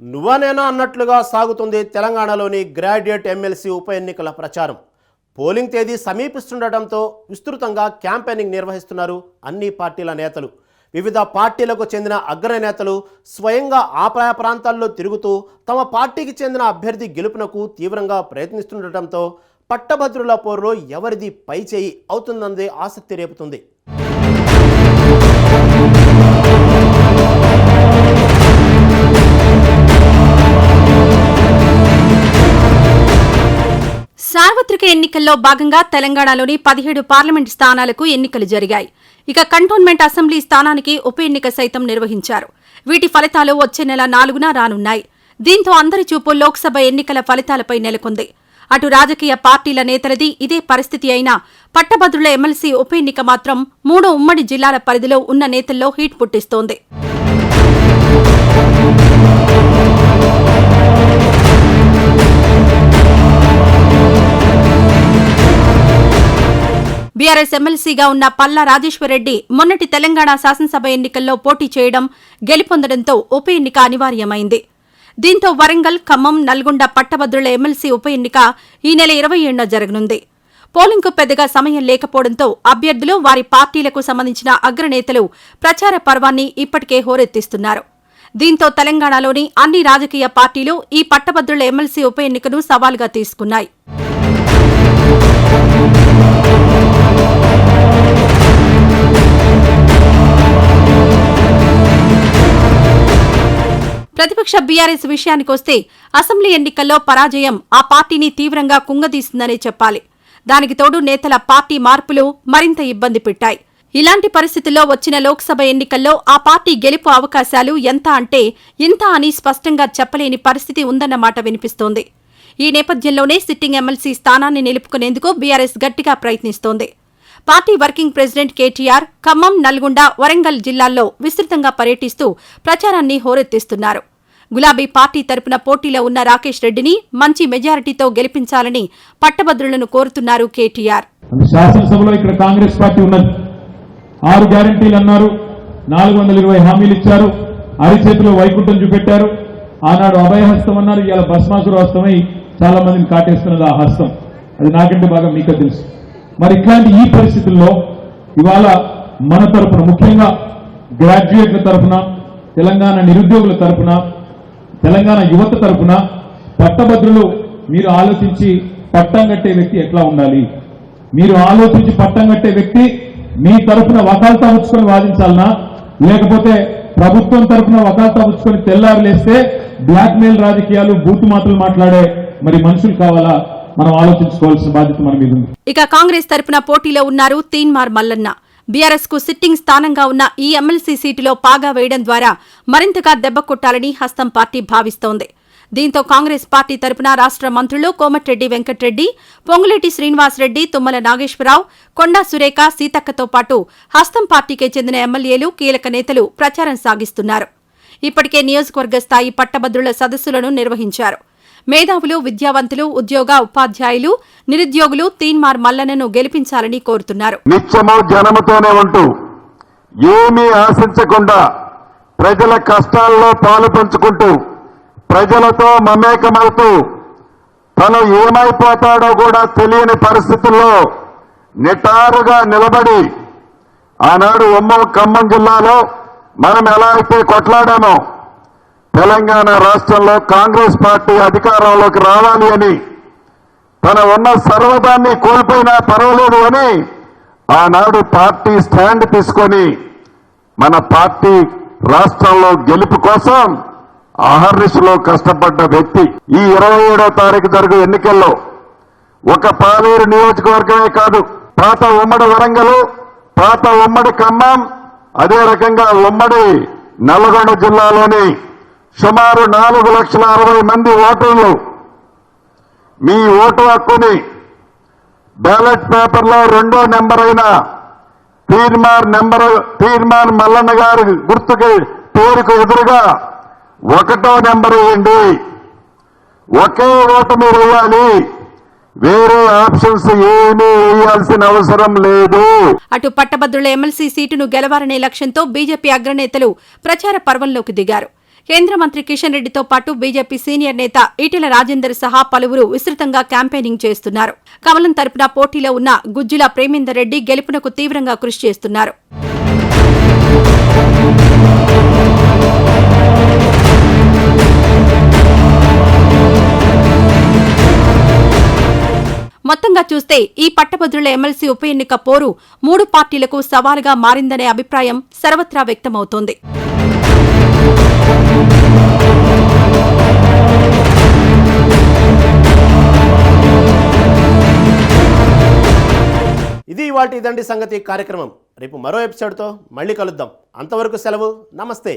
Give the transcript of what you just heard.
నువ్వనేనా అన్నట్లుగా సాగుతుంది తెలంగాణలోని గ్రాడ్యుయేట్ ఎమ్మెల్సీ ఉప ఎన్నికల ప్రచారం. పోలింగ్ తేదీ సమీపిస్తుండటంతో విస్తృతంగా క్యాంపెయినింగ్ నిర్వహిస్తున్నారు అన్ని పార్టీల నేతలు. వివిధ పార్టీలకు చెందిన అగ్రనేతలు స్వయంగా ఆపాయ ప్రాంతాల్లో తిరుగుతూ తమ పార్టీకి చెందిన అభ్యర్థి గెలుపునకు తీవ్రంగా ప్రయత్నిస్తుండటంతో పట్టభద్రుల పోరులో ఎవరిది పై చేయి అవుతుందన్నది ఆసక్తి రేపుతుంది. సార్వత్రిక ఎన్నికల్లో భాగంగా తెలంగాణలోని పదిహేడు పార్లమెంట్ స్థానాలకు ఎన్నికలు జరిగాయి. ఇక కంటోన్మెంట్ అసెంబ్లీ స్థానానికి ఉప ఎన్నిక సైతం నిర్వహించారు. వీటి ఫలితాలు వచ్చే నెల నాలుగున రానున్నాయి. దీంతో అందరి చూపు లోక్సభ ఎన్నికల ఫలితాలపై నెలకొంది. అటు రాజకీయ పార్టీల నేతలది ఇదే పరిస్థితి అయినా పట్టభద్రుల ఎమ్మెల్సీ ఉప ఎన్నిక మాత్రం మూడు ఉమ్మడి జిల్లాల పరిధిలో ఉన్న నేతల్లో హీట్ పుట్టిస్తోంది. బీఆర్ఎస్ ఎమ్మెల్సీగా ఉన్న పల్లా రాజేశ్వరరెడ్డి మొన్నటి తెలంగాణ శాసనసభ ఎన్నికల్లో పోటీ చేయడం గెలుపొందడంతో ఉప ఎన్నిక అనివార్యమైంది. దీంతో వరంగల్ ఖమ్మం నల్గొండ పట్టభద్రుల ఎమ్మెల్సీ ఉప ఎన్నిక ఈ నెల ఇరవై ఏడున జరగనుంది. పోలింగ్కు పెద్దగా సమయం లేకపోవడంతో అభ్యర్థులు వారి పార్టీలకు సంబంధించిన అగ్రనేతలు ప్రచార పర్వాన్ని ఇప్పటికే హోరెత్తిస్తున్నారు. దీంతో తెలంగాణలోని అన్ని రాజకీయ పార్టీలు ఈ పట్టభద్రుల ఎమ్మెల్సీ ఉప ఎన్నికను సవాలుగా తీసుకున్నాయి. ప్రతిపక్ష బీఆర్ఎస్ విషయానికొస్తే అసెంబ్లీ ఎన్నికల్లో పరాజయం ఆ పార్టీని తీవ్రంగా కుంగదీసిందనే చెప్పాలి. దానికి తోడు నేతల పార్టీ మార్పులు మరింత ఇబ్బంది పెట్టాయి. ఇలాంటి పరిస్థితుల్లో వచ్చిన లోక్సభ ఎన్నికల్లో ఆ పార్టీ గెలుపు అవకాశాలు ఎంత అంటే ఇంత అని స్పష్టంగా చెప్పలేని పరిస్థితి ఉందన్నమాట వినిపిస్తోంది. ఈ నేపథ్యంలోనే సిట్టింగ్ ఎమ్మెల్సీ స్థానాన్ని నిలుపుకునేందుకు బీఆర్ఎస్ గట్టిగా ప్రయత్నిస్తోంది. Party working president KTR Khammam Nalgonda Warangal జిల్లాల్లో విస్తృతంగా పర్యటిస్తూ ప్రచారాన్ని హోరెత్తిస్తున్నారు. గులాబీ పార్టీ తరపున పోటీలో ఉన్న రాకేష్ రెడ్డిని మంచి మెజారిటీతో గెలిపించాలని పట్టభద్రులను కోరుతున్నారు కేటీఆర్. శాసనసభలో ఇక్కడ కాంగ్రెస్ పార్టీ ఉన్నది. ఆరు గ్యారంటీలు అన్నారు. నాలుగు వందల ఇరవై హామీలు ఇచ్చారు. అరిచేతిలో వైకుంఠం చూపెట్టారు. ఆనాడు అభయహస్తం అన్నారు. ఇవాళ భస్మాసుర హస్తమై చాలా మందిని కాటేస్తున్నది ఆ హస్తం. అది నాకంటే బాగా మీకే తెలుసు. మరి ఇట్లాంటి ఈ పరిస్థితుల్లో ఇవాళ మన తరపున ముఖ్యంగా గ్రాడ్యుయేట్ల తరపున తెలంగాణ నిరుద్యోగుల తరపున తెలంగాణ యువత తరఫున పట్టభద్రులు మీరు ఆలోచించి పట్టం కట్టే వ్యక్తి ఎట్లా ఉండాలి? మీరు ఆలోచించి పట్టం కట్టే వ్యక్తి మీ తరపున వకాల్తా ఉంచుకొని వాదించాలనా? లేకపోతే ప్రభుత్వం తరఫున వకాల్తా ఉంచుకొని తెల్లారు లేస్తే బ్లాక్మెయిల్ రాజకీయాలు బూతు మాటలు మాట్లాడే మరి మనుషులు కావాలా? మనం ఆలోచించుకోవాల్సిన బాధ్యత మన మీద ఉంది. ఇక కాంగ్రెస్ తరపున పోటీలో ఉన్నారు తీన్మార్ మల్లన్న. బీఆర్ఎస్కు సిట్టింగ్ స్థానంగా ఉన్న ఈ ఎమ్మెల్సీ సీటులో పాగా వేయడం ద్వారా మరింతగా దెబ్బ కొట్టాలని హస్తం పార్టీ భావిస్తోంది. దీంతో కాంగ్రెస్ పార్టీ తరపున రాష్ట్ర మంత్రులు కోమటిరెడ్డి వెంకట్రెడ్డి పొంగులేటి శ్రీనివాసరెడ్డి తుమ్మల నాగేశ్వరరావు కొండా సురేఖ సీతక్కతో పాటు హస్తం పార్టీకే చెందిన ఎమ్మెల్యేలు కీలక నేతలు ప్రచారం సాగిస్తున్నారు. ఇప్పటికే నియోజకవర్గ స్థాయి పట్టభద్రుల సదస్సులను నిర్వహించారు. మేధావులు విద్యావంతులు ఉద్యోగ ఉపాధ్యాయులు నిరుద్యోగులు తీన్మార్ మల్లన్నను గెలిపించాలని కోరుతున్నారు. నిత్యము జనముతోనే ఉంటూ ఏమీ ఆశించకుండా ప్రజల కష్టాల్లో పాలు పంచుకుంటూ ప్రజలతో మమేకమవుతూ తను ఏమైపోతాడో కూడా తెలియని పరిస్థితుల్లో నిటారుగా నిలబడి ఆనాడు ఉమ్మడి ఖమ్మం జిల్లాలో మనం ఎలా అయితే కొట్లాడామో తెలంగాణ రాష్ట్రంలో కాంగ్రెస్ పార్టీ అధికారంలోకి రావాలి అని తన ఉన్న సర్వదాన్ని కోల్పోయినా పర్వాలేదు అని ఆనాడు పార్టీ స్టాండ్ తీసుకొని మన పార్టీ రాష్ట్రంలో గెలుపు కోసం అహర్నిశలో కష్టపడ్డ వ్యక్తి. ఈ ఇరవై ఏడో తారీఖు జరుగు ఎన్నికల్లో ఒక పాలేరు నియోజకవర్గమే కాదు పాత ఉమ్మడి వరంగల్ పాత ఉమ్మడి ఖమ్మం అదే రకంగా ఉమ్మడి నల్గొండ జిల్లాలోని సుమారు నాలుగు లక్షల అరవై మంది ఓటర్లు మీ ఓటు హక్కుని బ్యాలెట్ పేపర్లో రెండో నెంబర్ అయిన తీర్మాన్ నెంబర్ తీర్మాన్ మల్లన్న గారి గుర్తుకి పేరుకు ఎదురుగా ఒకటో నెంబర్ వేయండి ఒకే ఓటు మీరు వేయాలి వేరే ఆప్షన్స్ ఏమీ వేయాల్సిన అవసరం లేదు. అటు పట్టభద్రుల ఎమ్మెల్సీ సీటును గెలవాలనే లక్ష్యంతో బీజేపీ అగ్రనేతలు ప్రచార పర్వంలోకి దిగారు. కేంద్ర మంత్రి కిషన్ రెడ్డితో పాటు బీజేపీ సీనియర్ నేత ఈటెల రాజేందర్ సహా పలువురు విస్తృతంగా క్యాంపెయినింగ్ చేస్తున్నారు. కమలం తరపున పోటీలో ఉన్న గుజ్జుల ప్రేమేందర్ రెడ్డి గెలుపునకు తీవ్రంగా కృషి చేస్తున్నారు. మొత్తంగా చూస్తే ఈ పట్టభద్రుల ఎమ్మెల్సీ ఉప ఎన్నిక పోరు మూడు పార్టీలకు సవాలుగా మారిందనే అభిప్రాయం సర్వత్రా వ్యక్తమవుతోంది. ఇవాళ ఇదండి సంగతి కార్యక్రమం. రేపు మరో ఎపిసోడ్తో మళ్ళీ కలుద్దాం. అంతవరకు సెలవు నమస్తే.